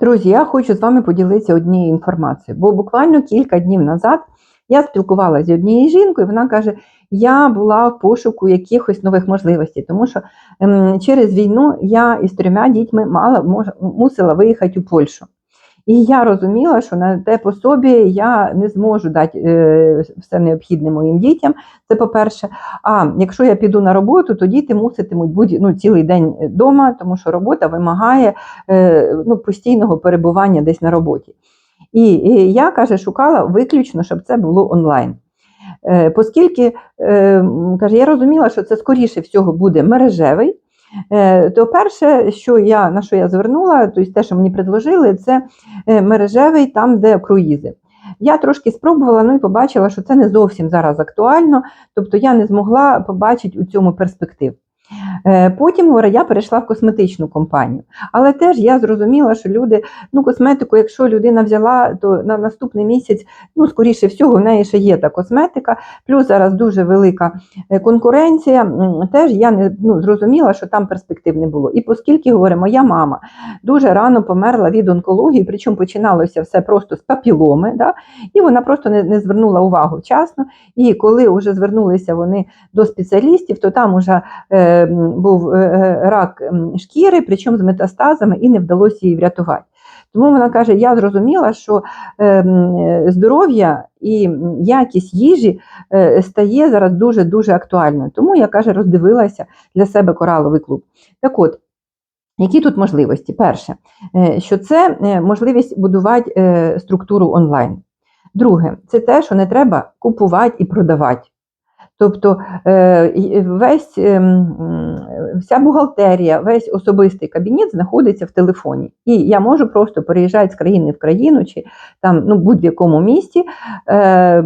Друзі, я хочу з вами поділитися однією інформацією, бо буквально кілька днів назад я спілкувалася з однією жінкою, вона каже: я була в пошуку якихось нових можливостей, тому що ем, через війну я із трьома дітьми мала мож, мусила виїхати у Польщу. І я розуміла, що на те по собі я не зможу дати е, все необхідне моїм дітям. Це по-перше. А якщо я піду на роботу, то діти муситимуть бути ну, цілий день вдома, тому що робота вимагає е, ну, постійного перебування десь на роботі. І, і я каже, шукала виключно, щоб це було онлайн. Е, Оскільки е, каже, я розуміла, що це скоріше всього буде мережевий. Е, То перше, що я, на що я звернула, тобто те, що мені предложили, це е, мережевий там, де круїзи. Я трошки спробувала, ну і побачила, що це не зовсім зараз актуально, тобто я не змогла побачити у цьому перспектив. Е, Потім говорю, я перейшла в косметичну компанію. Але теж я зрозуміла, що люди, ну, косметику, якщо людина взяла, то на наступний місяць, ну, скоріше всього, в неї ще є та косметика, плюс зараз дуже велика е, конкуренція. Теж я не ну, зрозуміла, що там перспектив не було. І оскільки, говорю, моя мама дуже рано померла від онкології, причому починалося все просто з папіломи, да? і вона просто не, не звернула увагу вчасно. І коли вже звернулися вони до спеціалістів, то там вже е, був е, е, рак шкіри, причому з метастазами, і не вдалося її врятувати. Тому вона каже: я зрозуміла, що е, здоров'я і якість їжі стає зараз дуже-дуже актуальною. Тому я каже, роздивилася для себе кораловий клуб. Так от, які тут можливості? Перше, що це можливість будувати структуру онлайн. Друге, це те, що не треба купувати і продавати. Тобто е, весь, ем, вся бухгалтерія, весь особистий кабінет знаходиться в телефоні. І я можу просто переїжджати з країни в країну чи там ну, будь-якому місті е,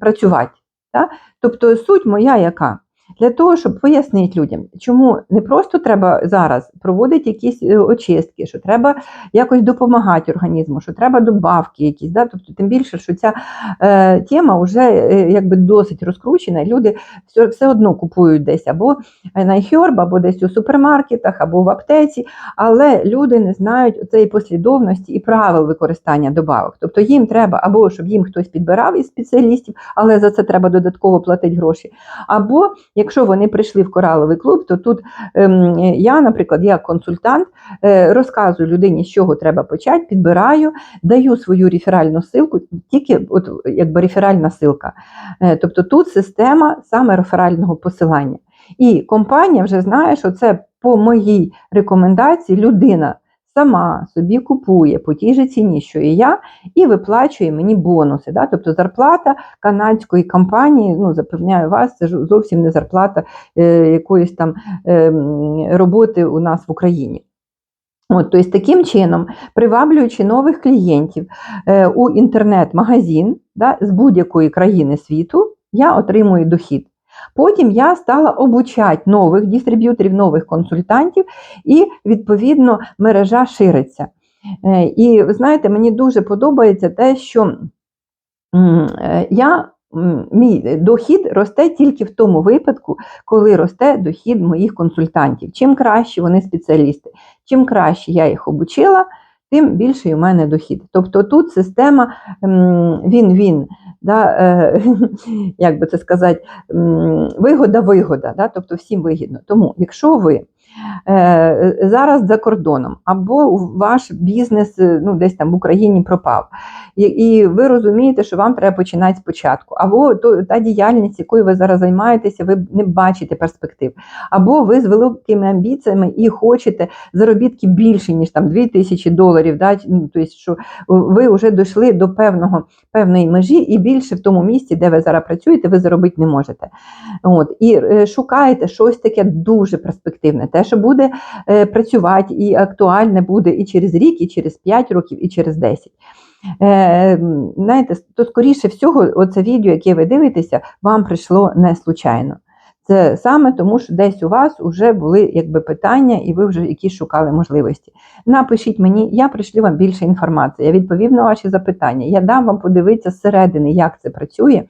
працювати. Так? Тобто суть моя яка? Для того, щоб пояснити людям, чому не просто треба зараз проводити якісь е, очистки, що треба якось допомагати організму, що треба добавки якісь. Да? Тобто, тим більше, що ця е, тема вже е, якби досить розкручена, люди все, все одно купують десь або на iHerb, або десь у супермаркетах, або в аптеці, але люди не знають цієї послідовності і правил використання добавок. Тобто їм треба або щоб їм хтось підбирав із спеціалістів, але за це треба додатково платити гроші. Або якщо вони прийшли в кораловий клуб, то тут ем, я, наприклад, як консультант, е, розказую людині, з чого треба почати, підбираю, даю свою реферальну ссылку, тільки от якби реферальна ссылка. Е, Тобто тут система саме реферального посилання. І компанія вже знає, що це по моїй рекомендації людина сама собі купує по тій же ціні, що і я, і виплачує мені бонуси. Да? Тобто зарплата канадської компанії, ну запевняю вас, це ж зовсім не зарплата е, якоїсь там е, роботи у нас в Україні. От, тобто, таким чином, приваблюючи нових клієнтів е, у інтернет-магазин да, з будь-якої країни світу, я отримую дохід. Потім я стала обучати нових дистриб'юторів, нових консультантів, і, відповідно, мережа шириться. Е, І ви знаєте, мені дуже подобається те, що е, я, мій дохід росте тільки в тому випадку, коли росте дохід моїх консультантів. Чим краще вони спеціалісти, чим краще я їх обучила, тим більший у мене дохід. Тобто тут система він-він. Да, е, як би це сказати, вигода-вигода, да, тобто всім вигідно. Тому, якщо ви зараз за кордоном, або ваш бізнес е, ну, десь там в Україні пропав, і, ви розумієте, що вам треба починати спочатку, або то, та діяльність, якою ви зараз займаєтеся, ви не бачите перспектив, або ви з великими амбіціями і хочете заробітки більше, ніж там 2000 доларів, да, ну, тобто, що ви вже дійшли до певного, певної межі, і більше в тому місці, де ви зараз працюєте, ви заробити не можете. От, і е, шукаєте щось таке дуже перспективне, що буде е, працювати і актуальне буде і через рік, і через 5 років, і через 10. Е, знаєте, то скоріше всього, оце відео, яке ви дивитеся, вам прийшло не случайно. Це саме тому, що десь у вас вже були якби питання, і ви вже якісь шукали можливості. Напишіть мені, я пришлю вам більше інформації, я відповім на ваші запитання, я дам вам подивитися зсередини, як це працює.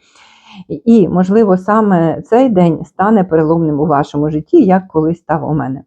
І, можливо, саме цей день стане переломним у вашому житті, як колись став у мене.